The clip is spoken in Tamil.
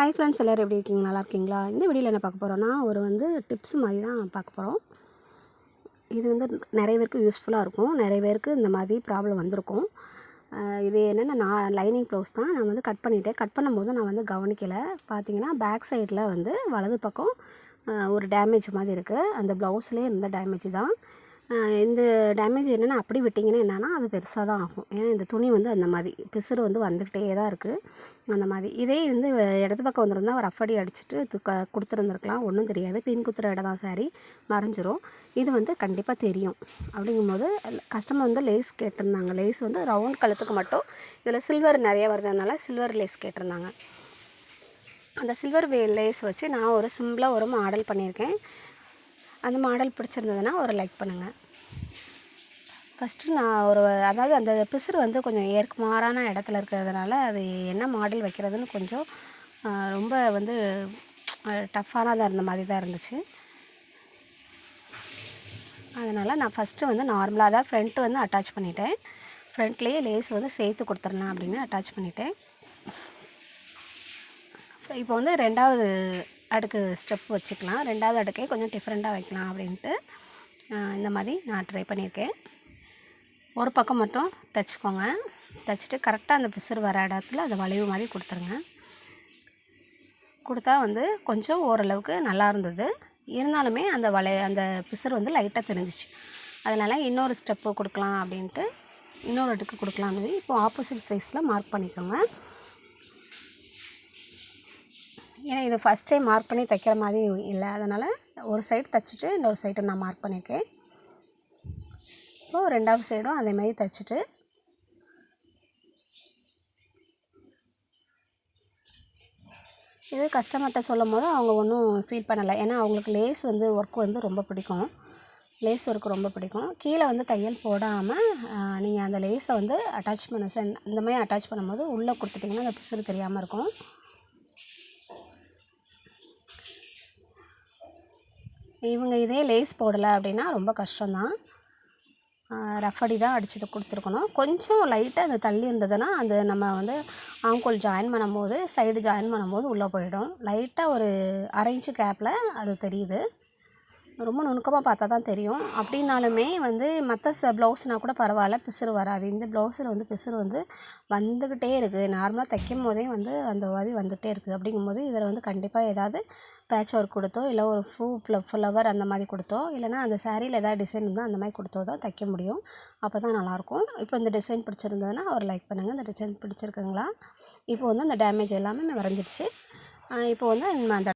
ஹாய் ஃப்ரெண்ட்ஸ் எல்லோரும் எப்படி இருக்கீங்க? நல்லா இருக்கீங்களா? இந்த வீடியோவில் என்ன பார்க்க போகிறோன்னா ஒரு வந்து டிப்ஸ் மாதிரி தான் பார்க்க போகிறோம் இது வந்து நிறைய பேருக்கு யூஸ்ஃபுல்லாக இருக்கும். நிறைய பேருக்கு இந்த மாதிரி ப்ராப்ளம் வந்திருக்கும். இது என்னென்னா நான் லைனிங் ப்ளவுஸ் தான் நான் வந்து கட் பண்ணிட்டேன். கட் பண்ணும்போது நான் வந்து கவனிக்கலை. பார்த்தீங்கன்னா பேக் சைடில் வந்து வலது பக்கம் ஒரு டேமேஜ் மாதிரி இருக்குது அந்த ப்ளவுஸ்லேயே இருந்த டேமேஜ் தான். இந்த டேமேஜ் என்னென்னா அப்படி விட்டிங்கன்னா என்னென்னா அது பெருசாக தான் ஆகும். ஏன்னா இந்த துணி வந்து அந்த மாதிரி பிசுறு வந்து வந்துக்கிட்டே தான் இருக்குது அந்த மாதிரி. இதே வந்து இடது பக்கம் வந்திருந்தா ஒரு ரஃப் அடி அடிச்சுட்டு இது க கொடுத்துருந்துருக்கலாம். ஒன்றும் தெரியாது. பின் குத்துற இடம் தான் சாரி மறைஞ்சிரும். இது வந்து கண்டிப்பாக தெரியும். அப்படிங்கும்போது கஸ்டமர் வந்து லேஸ் கேட்டிருந்தாங்க. லேஸ் வந்து ரவுண்ட் கழுத்துக்கு மட்டும். இதில் சில்வர் நிறைய வருதுனால சில்வர் லேஸ் கேட்டிருந்தாங்க. அந்த சில்வர் வே லேஸ் வச்சு நான் ஒரு சிம்பிளாக ஒரு மாடல் பண்ணியிருக்கேன். அந்த மாடல் பிடிச்சிருந்ததுன்னா ஒரு லைக் பண்ணுங்கள் ஃபஸ்ட்டு நான் ஒரு அதாவது அந்த பிசுறு வந்து கொஞ்சம் ஏற்குமாறான இடத்துல இருக்கிறதுனால அது என்ன மாடல் வைக்கிறதுன்னு கொஞ்சம் ரொம்ப வந்து டஃப்பானதாக இருந்த மாதிரி தான் இருந்துச்சு. அதனால் நான் ஃபஸ்ட்டு வந்து நார்மலாக தான் ஃப்ரண்ட்டு வந்து அட்டாச் பண்ணிட்டேன். ஃப்ரண்ட்லேயே லேஸ் வந்து சேர்த்து கொடுத்துடலாம் அப்படின்னு அட்டாச் பண்ணிட்டேன். இப்போ வந்து ரெண்டாவது அடுக்கு ஸ்டெப் வச்சுக்கலாம். ரெண்டாவது அடுக்கே கொஞ்சம் டிஃப்ரெண்ட்டாக வைக்கலாம் அப்படின்ட்டு இந்த மாதிரி நான் ட்ரை பண்ணியிருக்கேன். ஒரு பக்கம் மட்டும் தைச்சிக்கோங்க. தைச்சிட்டு கரெக்டாக அந்த பிசுறு வர இடத்துல அந்த வளைவு மாதிரி கொடுத்துருங்க. கொடுத்தா வந்து கொஞ்சம் ஓரளவுக்கு நல்லா இருந்தது. இருந்தாலுமே அந்த வளை அந்த பிசுறு வந்து லைட்டாக தெரிஞ்சிச்சு. அதனால் இன்னொரு ஸ்டெப்பு கொடுக்கலாம் அப்படின்ட்டு இன்னொரு அடுக்கு கொடுக்கலான்னு இப்போது ஆப்போசிட் சைஸில் மார்க் பண்ணிக்கோங்க. ஏன்னா இது ஃபஸ்ட் டைம் மார்க் பண்ணி தைக்கிற மாதிரி இல்லை. அதனால் ஒரு சைடு தைச்சிட்டு இன்னொரு சைட்டும் நான் மார்க் பண்ணியிருக்கேன். இப்போது ரெண்டாவது சைடும் அதேமாதிரி தைச்சிட்டு இது கஸ்டமர்கிட்ட சொல்லும் போது அவங்க ஒன்றும் ஃபீல் பண்ணலை. ஏன்னா அவங்களுக்கு லேஸ் வந்து ஒர்க் வந்து ரொம்ப பிடிக்கும். லேஸ் ஒர்க் ரொம்ப பிடிக்கும். கீழே வந்து தையல் போடாமல் நீங்கள் அந்த லேஸை வந்து அட்டாச் பண்ண சென் இந்த மாதிரி அட்டாச் பண்ணும்போது உள்ளே கொடுத்துட்டிங்கன்னா அந்த பிசுறு தெரியாமல் இருக்கும். இவங்க இதே லேஸ் போடலை அப்படின்னா ரொம்ப கஷ்டம்தான். ரஃப் அடி தான் அடிச்சது கொடுத்துருக்கணும். கொஞ்சம் லைட்டாக அது தள்ளி இருந்ததுன்னா அது நம்ம வந்து ஆங்கோல் ஜாயின் பண்ணும்போது சைடு ஜாயின் பண்ணும்போது உள்ளே போயிடும். லைட்டாக ஒரு அரை இன்ச்சு கேப்பில் அது தெரியுது. ரொம்ப நுணுக்கமாக பார்த்தா தான் தெரியும். அப்படின்னாலுமே வந்து மற்ற ச ப்ளவுஸ்னால் கூட பரவாயில்ல பிசுறு வராது. இந்த ப்ளவுஸில் வந்து பிசுறு வந்து வந்துக்கிட்டே இருக்குது நார்மலாக தைக்கும் போதே வந்து அந்த மாதிரி வந்துகிட்டே இருக்குது அப்படிங்கும்போது இதில் வந்து கண்டிப்பாக ஏதாவது பேட்ச் ஒர்க் கொடுத்தோ இல்லை ஒரு ஃப்ளூ ஃப்ளவர் அந்த மாதிரி கொடுத்தோ இல்லைனா அந்த சாரியில் ஏதாவது டிசைன் இருந்தால் அந்த மாதிரி கொடுத்தோ தான் தைக்க முடியும். அப்போ தான் நல்லாயிருக்கும். இப்போ இந்த டிசைன் பிடிச்சிருந்ததுன்னா ஒரு லைக் பண்ணுங்கள் இந்த டிசைன் பிடிச்சிருக்குங்களா? இப்போ வந்து அந்த டேமேஜ் எல்லாமே வரைஞ்சிருச்சு. இப்போ வந்து அந்த